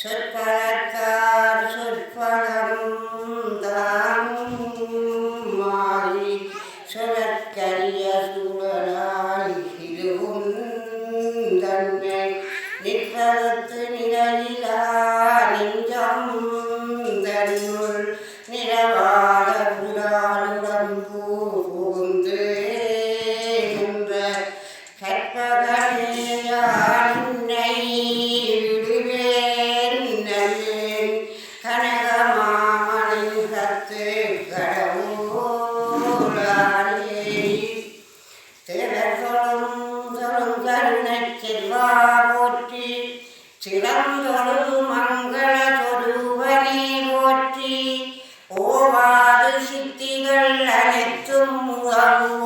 சொற்களத்தார் சொற்பதம் தானும் மாறி சொற்கரிய சூழலாய் இதுவும் தன்மை நிற்பதத்து நிழலில் தொழும் கருணைச் செல்வா போற்றி சிறந்தொழு மங்கள சொருவனே போற்றி ஓவாது சித்திகள் அனைத்தும் முகங்கோய்